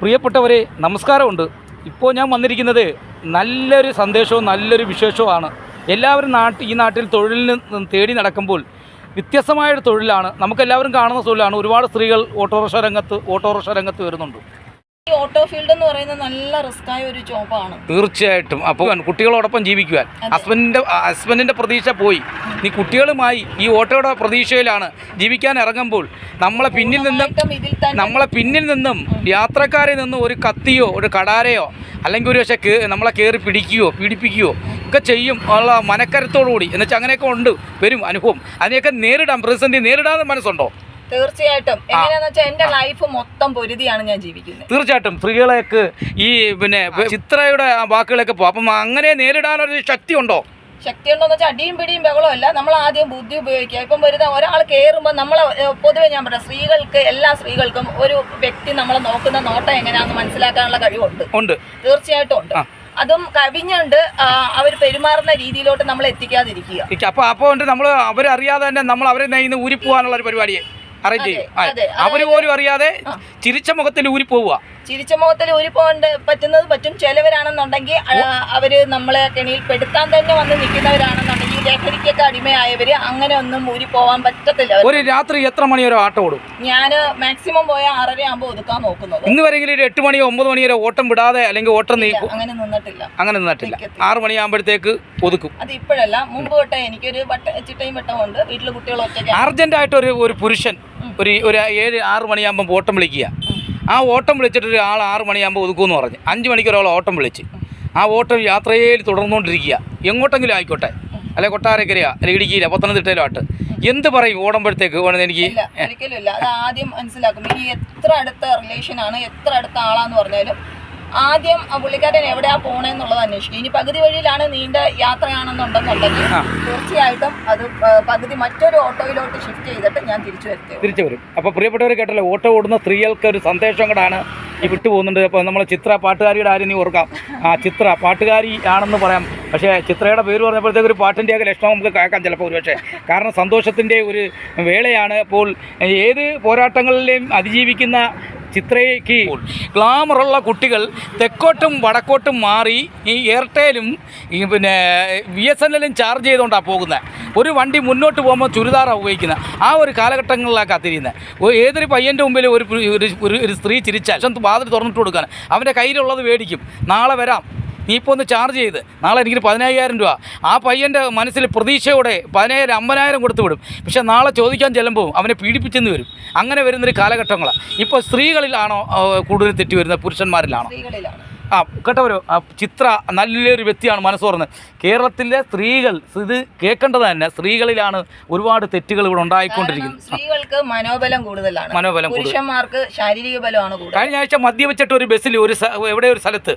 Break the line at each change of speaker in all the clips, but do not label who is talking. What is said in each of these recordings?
പ്രിയപ്പെട്ടവരെ നമസ്കാരമുണ്ട്. ഇപ്പോൾ ഞാൻ വന്നിരിക്കുന്നത് നല്ലൊരു സന്ദേശവും നല്ലൊരു വിശേഷവുമാണ് എല്ലാവരും നാട്ടിൽ ഈ നാട്ടിൽ തൊഴിലിന് തേടി നടക്കുമ്പോൾ വ്യത്യസ്തമായൊരു തൊഴിലാണ്. നമുക്കെല്ലാവരും കാണുന്ന തൊഴിലാണ്. ഒരുപാട് സ്ത്രീകൾ ഓട്ടോറിക്ഷ രംഗത്ത് ഓട്ടോറിക്ഷ രംഗത്ത് വരുന്നുണ്ട്.
ഈ ഓട്ടോ ഫീൽഡ് എന്ന് പറയുന്നത് നല്ല റിസ്ക് ആയ ഒരു ജോബാണ്.
തീർച്ചയായിട്ടും. അപ്പോൾ കുട്ടികളോടൊപ്പം ജീവിക്കുവാൻ. ഹസ്ബൻഡിന്റെ ഹസ്ബൻഡിന്റെ പ്രതീക്ഷ പോയി. നീ കുട്ടികളുമായി ഈ ഓട്ടോയുടെ പ്രതീക്ഷയിലാണ് ജീവിക്കാൻ ഇറങ്ങുമ്പോൾ നമ്മളെ പിന്നിൽ നിന്നും നമ്മളെ പിന്നിൽ നിന്നും യാത്രക്കാരിൽ നിന്നും ഒരു കത്തിയോ ഒരു കടാരയോ അല്ലെങ്കിൽ ഒരു പക്ഷേ നമ്മളെ കയറി പിടിക്കുകയോ പീഡിപ്പിക്കുകയോ ഒക്കെ ചെയ്യും ഉള്ള മനക്കരുത്തോടുകൂടി. എന്നുവെച്ചാൽ അങ്ങനെയൊക്കെ ഉണ്ട്. വരും അനുഭവം. അതിനെയൊക്കെ നേരിടാം. പ്രതിസന്ധി നേരിടാമെന്ന് മനസ്സുണ്ടോ?
തീർച്ചയായിട്ടും. എങ്ങനെയാന്ന് വെച്ചാൽ എന്റെ ലൈഫ് മൊത്തം പൊരുതിയാണ് ഞാൻ ജീവിക്കുന്നത്.
തീർച്ചയായിട്ടും സ്ത്രീകളേക്ക് ഈ പിന്നെ ചിത്രയുടെ വാക്കുകളൊക്കെ പോകും അപ്പം അങ്ങനെ നേരിടാനൊരു ശക്തി ഉണ്ടോ
ശക്തി ഉണ്ടോ എന്ന് വെച്ചാൽ അടിയും പിടിയും ബഹളമല്ല നമ്മൾ ആദ്യം ബുദ്ധി ഉപയോഗിക്കുക. ഇപ്പം വരുന്ന ഒരാൾ കയറുമ്പോൾ നമ്മൾ പൊതുവെ ഞാൻ പറയാം സ്ത്രീകൾക്ക് എല്ലാ സ്ത്രീകൾക്കും ഒരു വ്യക്തി നമ്മളെ നോക്കുന്ന നോട്ടം എങ്ങനെയാണെന്ന് മനസ്സിലാക്കാനുള്ള കഴിവുണ്ട്.
ഉണ്ട്.
തീർച്ചയായിട്ടും ഉണ്ട്. അതും കവിഞ്ഞുണ്ട് അവർ പെരുമാറുന്ന രീതിയിലോട്ട് നമ്മൾ എത്തിക്കാതിരിക്കുക.
അപ്പൊ ഉണ്ട് നമ്മൾ അവരറിയാതെ തന്നെ നമ്മൾ അവരെ ഊരി പോകാനുള്ള ഒരു പരിപാടിയെ. അറേഞ്ച് ചെയ്യും.
അതെ.
പോലും അറിയാതെ ചിരിച്ച മുഖത്തിൽ ഊരി പോവുക.
ചിരിച്ച മുഖത്തിൽ ഊരി പോകേണ്ട പറ്റുന്നത് പറ്റും ചിലവരാണെന്നുണ്ടെങ്കിൽ അവർ നമ്മളെ കെണിയിൽ പെടുത്താൻ തന്നെ വന്ന് നിൽക്കുന്നവരാണെന്നുണ്ടെങ്കിൽ ലഹരിക്കൊക്കെ അടിമയായവര് അങ്ങനെ ഒന്നും ഊരിപ്പോവാൻ പറ്റത്തില്ല.
ഒരു രാത്രി എത്ര മണി വരെ ആട്ടം ഓടും?
ഞാൻ മാക്സിമം പോയ ആറര ആകുമ്പോൾ ഒതുക്കാൻ നോക്കുന്നത്.
ഇന്ന് വരെങ്കിലും ഒരു എട്ട് മണിയോ ഒമ്പത് മണി വരെ ഓട്ടം വിടാതെ അല്ലെങ്കിൽ ഓട്ടം നീക്കും?
അങ്ങനെ നിന്നിട്ടില്ല.
അങ്ങനെ നിന്നിട്ടില്ല. ആറ് മണിയാകുമ്പോഴത്തേക്ക് ഒതുക്കും.
അത് ഇപ്പോഴല്ല മുമ്പ് തൊട്ടേ എനിക്കൊരു വട്ട ചിട്ടയും വെട്ടമുണ്ട്. വീട്ടിൽ കുട്ടികൾ അർജന്റ്
ആയിട്ട് ഒരു ഒരു പുരുഷൻ ഒരു ഒരു ഏഴ് ആറ് മണിയാകുമ്പോൾ ഓട്ടം വിളിക്കുക. ആ ഓട്ടം വിളിച്ചിട്ട് ഒരു ആൾ ആറ് മണിയാകുമ്പോൾ ഒതുക്കുമെന്ന് പറഞ്ഞ്. അഞ്ച് മണിക്ക് ഒരാൾ ഓട്ടം വിളിച്ച്. ആ ഓട്ടം യാത്രയിൽ തുടർന്നുകൊണ്ടിരിക്കുക. എങ്ങോട്ടെങ്കിലും ആയിക്കോട്ടെ. അല്ലെ കൊട്ടാരക്കരയാ അല്ലെ ഇടുക്കിയില്ല പത്തനംതിട്ടയിലോ ആട്ട്. എന്ത് പറയും ഓടുമ്പോഴത്തേക്ക് വേണത് എനിക്ക്?
ഒരിക്കലും അത് ആദ്യം മനസ്സിലാക്കും. ഇനി എത്ര അടുത്ത റിലേഷൻ ആണ് എത്ര അടുത്ത ആളാന്ന് പറഞ്ഞാലും ആദ്യം ആ പുള്ളിക്കാരൻ എവിടെയാ പോണേന്നുള്ളത് അന്വേഷിക്കും. ഇനി പകുതി വഴിയിലാണ് നീണ്ട യാത്രയാണെന്നുണ്ടെന്നുണ്ടെങ്കിൽ. തീർച്ചയായിട്ടും അത് പകുതി മറ്റൊരു ഓട്ടോയിലോട്ട് ഷിഫ്റ്റ് ചെയ്തിട്ട് ഞാൻ തിരിച്ചു വരും
തിരിച്ചു വരും. അപ്പോൾ പ്രിയപ്പെട്ടവർ കേട്ടല്ലോ ഓട്ടോ ഓടുന്ന സ്ത്രീകൾക്ക് ഒരു സന്ദേശം കൂടാണ്. ഈ വിട്ടുപോകുന്നുണ്ട്. അപ്പൊ അപ്പോൾ നമ്മൾ ചിത്ര പാട്ടുകാരിയുടെ ആരും നീ ഓർക്കാം. ആ ചിത്ര പാട്ടുകാരി ആണെന്ന് പറയാം. പക്ഷേ ചിത്രയുടെ പേര് പറഞ്ഞപ്പോഴത്തേക്ക് ഒരു പാട്ടിന്റെയൊക്കെ ലക്ഷണം നമുക്ക് കേൾക്കാം ചിലപ്പോൾ ഒരുപക്ഷെ. കാരണം സന്തോഷത്തിന്റെ ഒരു വേളയാണ് അപ്പോൾ ഏത് പോരാട്ടങ്ങളിലെയും അതിജീവിക്കുന്ന ചിത്രയ്ക്ക് ഗ്ലാമറുള്ള കുട്ടികൾ തെക്കോട്ടും വടക്കോട്ടും മാറി ഈ എയർടെലും ഈ പിന്നെ ബി എസ് എൻ എല്ലും ചാർജ് ചെയ്തുകൊണ്ടാണ് പോകുന്നത്. ഒരു വണ്ടി മുന്നോട്ട് പോകുമ്പോൾ ചുരിദാറാണ് ഉപയോഗിക്കുന്നത്. ആ ഒരു കാലഘട്ടങ്ങളിലാണ് കത്തിരിക്കുന്നത്. ഏതൊരു പയ്യന്റെ മുമ്പിൽ ഒരു ഒരു സ്ത്രീ ചിരിച്ചാൽ വാതിൽ തുറന്നിട്ട് കൊടുക്കാൻ അവന്റെ കയ്യിലുള്ളത് മേടിക്കും. നാളെ വരാം. നീ ഇപ്പോൾ ഒന്ന് ചാർജ് ചെയ്ത് നാളെ എനിക്ക് പതിനായിരം രൂപ. ആ പയ്യന്റെ മനസ്സിൽ പ്രതീക്ഷയോടെ പതിനായിരം അമ്പതിനായിരം കൊടുത്തു വിടും. പക്ഷേ നാളെ ചോദിക്കാൻ ചെല്ലുമ്പോൾ അവനെ പീഡിപ്പിച്ചെന്ന് വരും. അങ്ങനെ വരുന്നൊരു കാലഘട്ടങ്ങളാണ് ഇപ്പോൾ സ്ത്രീകളിലാണോ കൂടുതൽ തെറ്റി വരുന്നത്? പുരുഷന്മാരിലാണോ? ആ കേട്ടവരോ ആ ചിത്ര നല്ലൊരു വ്യക്തിയാണ് മനസ്സ് തുറന്ന്. കേരളത്തിലെ സ്ത്രീകൾ ഇത് കേൾക്കേണ്ടത് തന്നെ സ്ത്രീകളിലാണ് ഒരുപാട് തെറ്റുകൾ ഇവിടെ ഉണ്ടായിക്കൊണ്ടിരിക്കുന്നത്.
സ്ത്രീകൾക്ക് മനോബലം കൂടുതലാണ്.
മനോബലം
പുരുഷന്മാർക്ക് ശാരീരിക ബലമാണ്
കഴിഞ്ഞ ആഴ്ച മദ്യവെച്ചിട്ട് ഒരു ബസ്സിൽ ഒരു എവിടെ ഒരു സ്ഥലത്ത്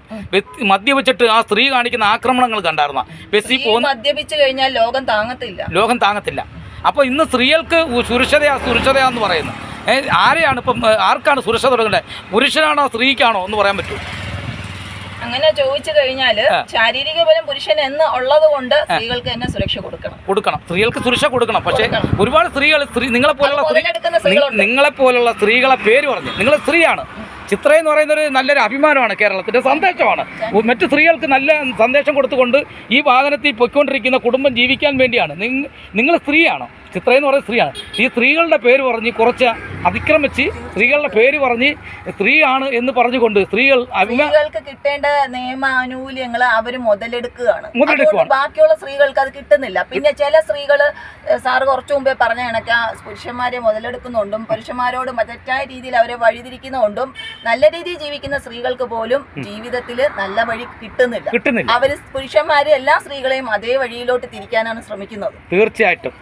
മദ്യവെച്ചിട്ട് ആ സ്ത്രീ കാണിക്കുന്ന ആക്രമണങ്ങൾ കണ്ടായിരുന്ന? ബസ്സിൽ പോകുന്ന
മദ്യപിച്ചു കഴിഞ്ഞാൽ ലോകം താങ്ങത്തില്ല.
ലോകം താങ്ങത്തില്ല. അപ്പോൾ ഇന്ന് സ്ത്രീകൾക്ക് സുരക്ഷതയാ സുരക്ഷതയാന്ന് പറയുന്നത് ആരെയാണ് ഇപ്പം ആർക്കാണ് സുരക്ഷ തുടങ്ങേണ്ടത്? പുരുഷനാണോ സ്ത്രീക്കാണോ എന്ന് പറയാൻ പറ്റുമോ?
അങ്ങനെ ചോദിച്ചു
കഴിഞ്ഞാൽ
ശാരീരിക ബലം പുരുഷൻ എന്ന് ഉള്ളത് കൊണ്ട് സ്ത്രീകൾക്ക് തന്നെ സുരക്ഷ കൊടുക്കണം.
കൊടുക്കണം. സ്ത്രീകൾക്ക് സുരക്ഷ കൊടുക്കണം. പക്ഷേ ഒരുപാട് സ്ത്രീകൾ സ്ത്രീ നിങ്ങളെ പോലുള്ള സ്ത്രീ നിങ്ങളെ പോലുള്ള സ്ത്രീകളെ പേര് പറഞ്ഞു. നിങ്ങൾ സ്ത്രീയാണ്. ചിത്ര എന്ന് പറയുന്ന ഒരു നല്ലൊരു അഭിമാനമാണ് കേരളത്തിന്റെ സന്ദേശമാണ് മറ്റു സ്ത്രീകൾക്ക് നല്ല സന്ദേശം കൊടുത്തുകൊണ്ട് ഈ വാഹനത്തിൽ പൊയ്ക്കൊണ്ടിരിക്കുന്ന കുടുംബം ജീവിക്കാൻ വേണ്ടിയാണ്. നിങ്ങൾ സ്ത്രീയാണ്? ചിത്ര എന്ന് പറയുന്ന സ്ത്രീയാണ്. ഈ സ്ത്രീകളുടെ പേര് പറഞ്ഞ് കുറച്ച് അതിക്രമിച്ച് സ്ത്രീകളുടെ പേര് പറഞ്ഞ് സ്ത്രീയാണ് എന്ന് പറഞ്ഞുകൊണ്ട് സ്ത്രീകൾ
സ്ത്രീകൾക്ക് കിട്ടേണ്ട നിയമാനുകൂല്യങ്ങൾ അവർ മുതലെടുക്കുകയാണ്.
മുതലെടുക്കുകയാണ്.
ബാക്കിയുള്ള സ്ത്രീകൾക്ക് അത് കിട്ടുന്നില്ല. പിന്നെ ചില സ്ത്രീകൾ സാറ് കുറച്ചു മുമ്പേ പറഞ്ഞ കണക്ക് പുരുഷന്മാരെ മുതലെടുക്കുന്നുണ്ടും പുരുഷന്മാരോട് തെറ്റായ രീതിയിൽ അവരെ വഴിതിരിക്കുന്നുണ്ടും നല്ല രീതിയിൽ ജീവിക്കുന്ന സ്ത്രീകൾക്ക് പോലും ജീവിതത്തിൽ നല്ല വഴി കിട്ടുന്നില്ല.
കിട്ടുന്നില്ല.
അവർ പുരുഷന്മാര് എല്ലാ സ്ത്രീകളെയും അതേ വഴിയിലോട്ട് തിരിക്കാനാണ് ശ്രമിക്കുന്നത്.
തീർച്ചയായിട്ടും.